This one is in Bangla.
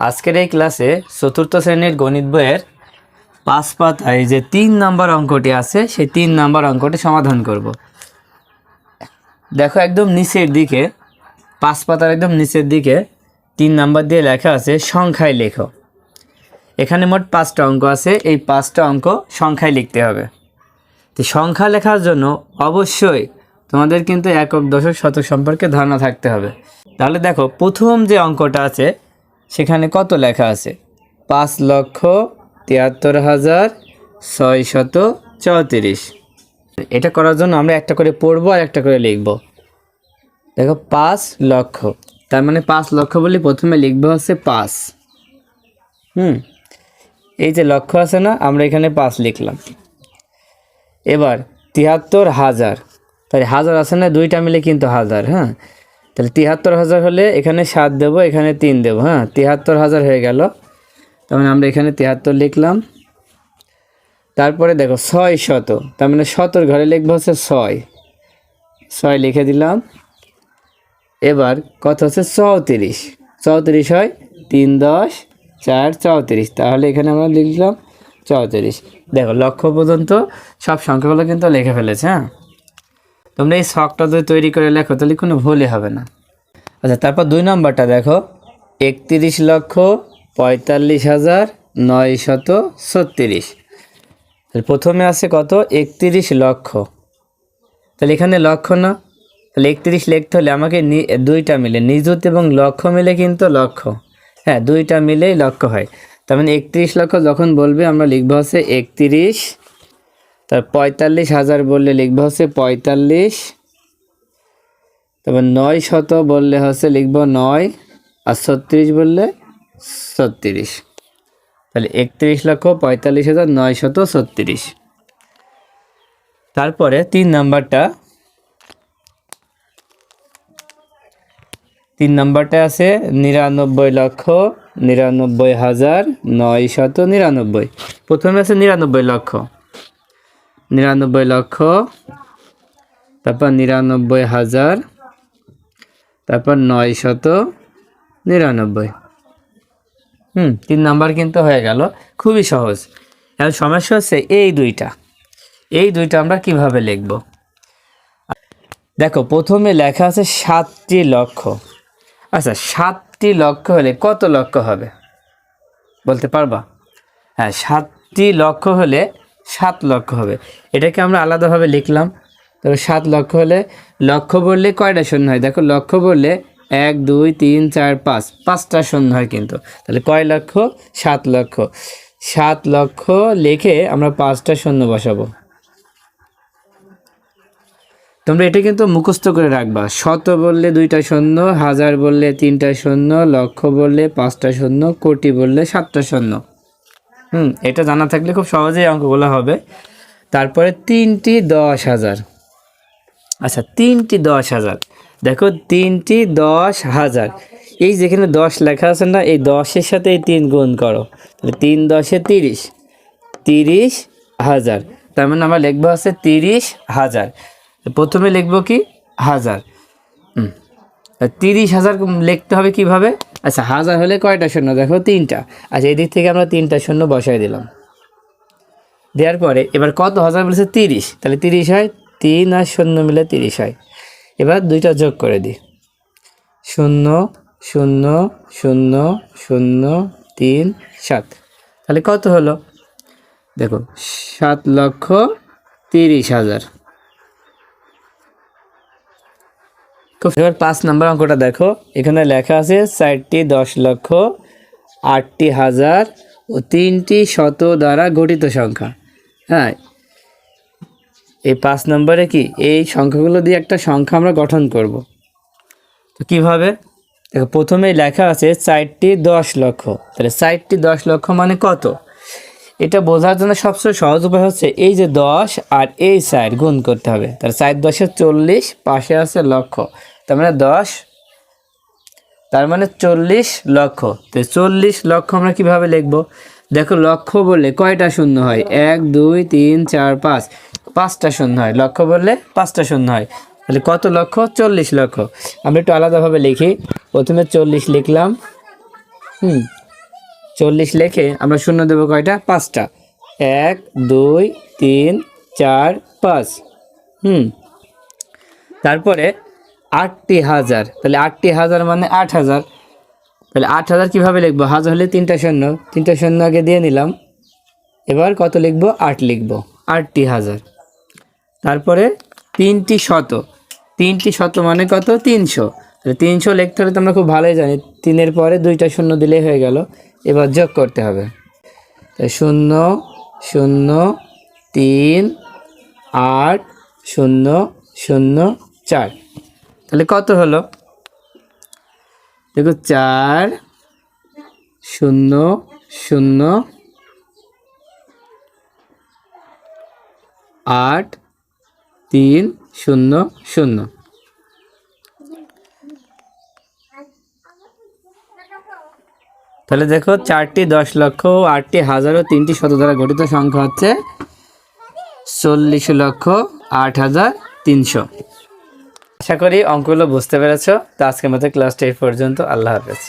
আজকের এই ক্লাসে চতুর্থ শ্রেণির গণিত বইয়ের পাঁচ পাতায় যে তিন নাম্বার অঙ্কটি আছে, সেই তিন নাম্বার অঙ্কটি সমাধান করব। দেখো একদম নিচের দিকে, পাঁচ পাতার একদম নিচের দিকে তিন নাম্বার দিয়ে লেখা আছে, সংখ্যায় লেখো। এখানে মোট পাঁচটা অঙ্ক আছে, এই পাঁচটা অঙ্ক সংখ্যায় লিখতে হবে। তো সংখ্যা লেখার জন্য অবশ্যই তোমাদের কিন্তু একক, দশক, শতক সম্পর্কে ধারণা থাকতে হবে। তাহলে দেখো, প্রথম যে অঙ্কটা আছে সেখানে কত লেখা আছে? পাঁচ লক্ষ তিয়াত্তর হাজার ছয় শত চৌত্রিশ। এটা করার জন্য আমরা একটা করে পড়ব আর একটা করে লিখব। দেখো, পাঁচ লক্ষ। তার মানে পাঁচ লক্ষ বলে প্রথমে লিখব হচ্ছে পাঁচ। হুম? এই যে লক্ষ আছে না, আমরা এখানে পাঁচ লিখলাম। এবার তিয়াত্তর হাজার। তাই হাজার আছে না, দুইটা মিলে কিন্তু হাজার হ্যাঁ? তাহলে তিয়াত্তর হাজার হলে এখানে সাত দেবো, এখানে তিন দেবো হ্যাঁ? তিয়াত্তর হাজার হয়ে গেল। তার মানে আমরা এখানে তিয়াত্তর লিখলাম। তারপরে দেখো, ছয় শত। তার মানে শতর ঘরে লিখব হচ্ছে ছয়। ছয় লিখে দিলাম। এবার কত হচ্ছে? চৌত্রিশ। চৌত্রিশ হয় তিন দশ চার চৌত্রিশ। তাহলে এখানে আমরা লিখলাম চৌত্রিশ। দেখো লক্ষ পর্যন্ত সব সংখ্যাগুলো কিন্তু লিখে ফেলেছে হ্যাঁ? তোমরা এই শখটা যদি তৈরি করে লেখো, তাহলে কোনো ভুলই হবে না। আচ্ছা তারপর দুই নম্বরটা দেখো। একত্রিশ লক্ষ পঁয়তাল্লিশ হাজার নয় শত ছত্রিশ প্রথমে আছে কত? একত্রিশ লক্ষ। তাহলে এখানে লক্ষ না? তাহলে একত্রিশ লিখতে হলে আমাকে দুইটা মিলে, নিযুত এবং লক্ষ মিলে কিন্তু লক্ষ। হ্যাঁ দুইটা মিলেই লক্ষ হয়। তার মানে একত্রিশ লক্ষ যখন বলবে, আমরা লিখব হচ্ছে একত্রিশ তার পঁয়তাল্লিশ হাজার বললে লিখব হচ্ছে পঁয়তাল্লিশ, তারপর নয় শত বললে হচ্ছে লিখব নয়, আর ছত্রিশ বললে ছত্রিশ। তাহলে একত্রিশ লক্ষ পঁয়তাল্লিশ হাজার নয় শত ছত্রিশ। তারপরে তিন নাম্বারটা তিন নাম্বারটা আছে নিরানব্বই লক্ষ নিরানব্বই হাজার নয় শত নিরানব্বই। প্রথমে আছে নিরানব্বই লক্ষ। নিরানব্বই লক্ষ, তারপর নিরানব্বই হাজার, তারপর নয় শত নিরানব্বই। হুম, তিন নাম্বার কিন্তু হয়ে গেল। খুবই সহজ। এখন সমস্যা হচ্ছে এই দুইটা। এই দুইটা আমরা কীভাবে লিখব? দেখো, প্রথমে লেখা আছে সাতটি লক্ষ। আচ্ছা সাতটি লক্ষ হলে কত লক্ষ হবে? বলতে পারবা? হ্যাঁ সাতটি লক্ষ হলে সাত লক্ষ হবে। এটাকে আমরা আলাদাভাবে লিখলাম। তবে সাত লক্ষ হলে লক্ষ বললে কয়টা শূন্য হয়? দেখো, লক্ষ বললে এক, দুই, তিন, চার, পাঁচ। পাঁচটা শূন্য হয় কিন্তু। তাহলে কয় লক্ষ? সাত লক্ষ। সাত লক্ষ লিখে আমরা পাঁচটা শূন্য বসাবো। তোমরা এটা কিন্তু মুখস্থ করে রাখবা। শত বললে দুইটা শূন্য, হাজার বললে তিনটা শূন্য, লক্ষ বললে পাঁচটা শূন্য, কোটি বললে সাতটা শূন্য। হুম, এটা জানা থাকলে খুব সহজেই অঙ্কগুলো হবে। তারপরে তিনটি দশ হাজার। আচ্ছা তিনটি দশ হাজার। দেখো, তিনটি দশ হাজার। এই যেখানে দশ লেখা আছে না, এই দশের সাথে এই তিন গুণ করো। তাহলে তিন দশে তিরিশ তিরিশ হাজার। তার মানে আমরা লিখব হচ্ছে তিরিশ হাজার। প্রথমে লিখব কি? হাজার। তিরিশ হাজার লিখতে হবে কীভাবে? আচ্ছা হাজার হলে কয়টা শূন্য? দেখো, তিনটা। আচ্ছা এদিক থেকে আমরা তিনটা শূন্য বসাই দিলাম। দেওয়ার পরে এবার কত? হাজার বলেছে তিরিশ। তাহলে তিরিশ হয়, তিন আর শূন্য মিলে তিরিশ হয়। এবার দুইটা যোগ করে দিই। শূন্য শূন্য শূন্য শূন্য, তিন, সাত। তাহলে কত হলো? দেখো, সাত লক্ষ তিরিশ হাজার খুব এবার পাঁচ নাম্বার অঙ্কটা দেখো। এখানে লেখা আছে, চারটি দশ লক্ষ, আটটি হাজার ও তিনটি শত দ্বারা গঠিত সংখ্যা। হ্যাঁ এই পাঁচ নম্বরে কি? এই সংখ্যাগুলো দিয়ে একটা সংখ্যা আমরা গঠন করব। তো কীভাবে? দেখো, প্রথমেই লেখা আছে, চারটি দশ লক্ষ। তাহলে চারটি দশ লক্ষ মানে কত? এটা বোঝার জন্য সবচেয়ে সহজ উপায় হচ্ছে এই যে দশ আর এই চার গুণ করতে হবে। তার চার দশে চল্লিশ, পাশে আছে লক্ষ। তার মানে দশ, তার মানে চল্লিশ লক্ষ। তো চল্লিশ লক্ষ আমরা কীভাবে লিখব? দেখো লক্ষ বললে কয়টা শূন্য হয়? এক, দুই, তিন, চার, পাঁচ। পাঁচটা শূন্য হয়। লক্ষ বললে পাঁচটা শূন্য হয়। তাহলে কত লক্ষ? চল্লিশ লক্ষ। আমরা একটু আলাদাভাবে লিখি। প্রথমে চল্লিশ লিখলাম। হুম। চল্লিশ লেখে আমরা শূন্য দেবো কয়টা? পাঁচটা। এক, দুই, তিন, চার, পাঁচ। হুম। তারপরে আটটি হাজার। তাহলে আটটি হাজার মানে আট হাজার। তাহলে আট হাজার কীভাবে লিখব? হাজার হলে তিনটা শূন্য। তিনটা শূন্য আগে দিয়ে নিলাম। এবার কত লিখব? আট লিখব। আটটি হাজার। তারপরে তিনটি শত। তিনটি শত মানে কত? তিনশো। তাহলে তিনশো লিখতে হলে তো আমরা খুব ভালোই জানি। তিনের পরে দুইটা শূন্য দিলেই হয়ে গেল। এবার যোগ করতে হবে। তাই শূন্য শূন্য, তিন, আট, শূন্য শূন্য, চার। তাহলে কত হলো? দেখো চার, শূন্য শূন্য, আট, তিন, শূন্য শূন্য। তাহলে দেখো চারটি দশ লক্ষ আটটি হাজার ও তিনটি শত দ্বারা গঠিত সংখ্যা হচ্ছে চল্লিশ লক্ষ আট হাজার তিনশো। আশা করি অঙ্কগুলো বুঝতে পেরেছ। তো আজকের মতো ক্লাসটা এই পর্যন্ত। আল্লাহ হাফেজ।